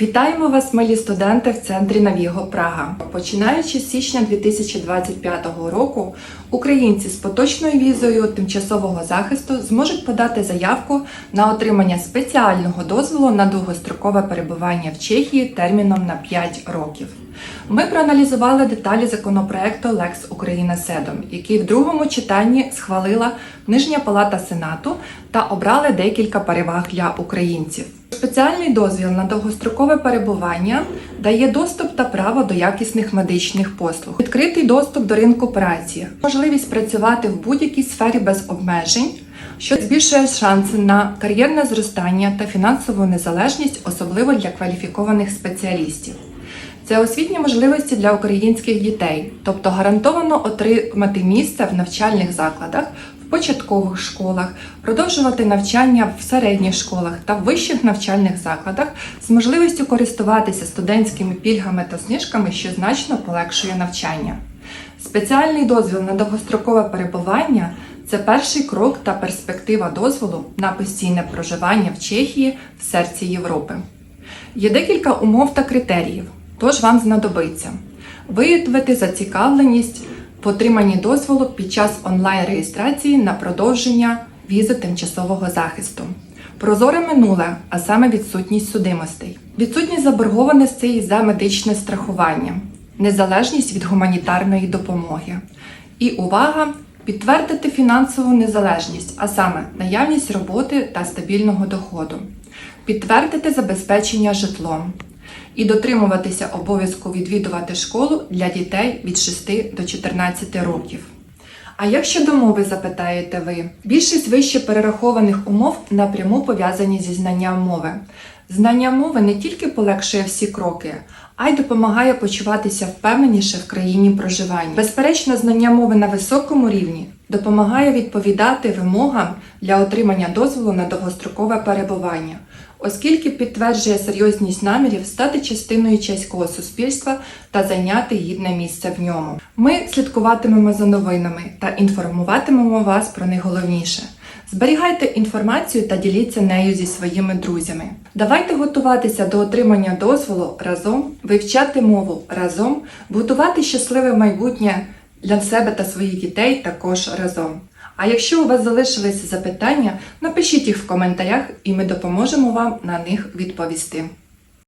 Вітаємо вас, милі студенти, в центрі Навіго Прага. Починаючи з січня 2025 року, українці з поточною візою тимчасового захисту зможуть подати заявку на отримання спеціального дозволу на довгострокове перебування в Чехії терміном на 5 років. Ми проаналізували деталі законопроекту Lex Україна Седом, який в другому читанні схвалила Нижня Палата Сенату та обрали декілька переваг для українців. Спеціальний дозвіл на довгострокове перебування дає доступ та право до якісних медичних послуг, відкритий доступ до ринку праці, можливість працювати в будь-якій сфері без обмежень, що збільшує шанси на кар'єрне зростання та фінансову незалежність, особливо для кваліфікованих спеціалістів. Це освітні можливості для українських дітей, тобто гарантовано отримати місце в навчальних закладах, в початкових школах, продовжувати навчання в середніх школах та вищих навчальних закладах з можливістю користуватися студентськими пільгами та знижками, що значно полегшує навчання. Спеціальний дозвіл на довгострокове перебування це перший крок та перспектива дозволу на постійне проживання в Чехії в серці Європи. Є декілька умов та критеріїв, тож вам знадобиться виявити зацікавленість в отриманні дозволу під час онлайн-реєстрації на продовження візи тимчасового захисту. Прозоре минуле, а саме відсутність судимостей, відсутність заборгованостей за медичне страхування, незалежність від гуманітарної допомоги. І увага! Підтвердити фінансову незалежність, а саме наявність роботи та стабільного доходу, підтвердити забезпечення житлом і дотримуватися обов'язку відвідувати школу для дітей від 6 до 14 років. А як щодо мови, запитаєте ви? Більшість вище перерахованих умов напряму пов'язані зі знанням мови. Знання мови не тільки полегшує всі кроки, а й допомагає почуватися впевненіше в країні проживання. Безперечно, знання мови на високому рівні допомагає відповідати вимогам для отримання дозволу на довгострокове перебування, оскільки підтверджує серйозність намірів стати частиною чеського суспільства та зайняти гідне місце в ньому. Ми слідкуватимемо за новинами та інформуватимемо вас про найголовніше. Зберігайте інформацію та діліться нею зі своїми друзями. Давайте готуватися до отримання дозволу разом, вивчати мову разом, будувати щасливе майбутнє для себе та своїх дітей також разом. А якщо у вас залишилися запитання, напишіть їх в коментарях і ми допоможемо вам на них відповісти.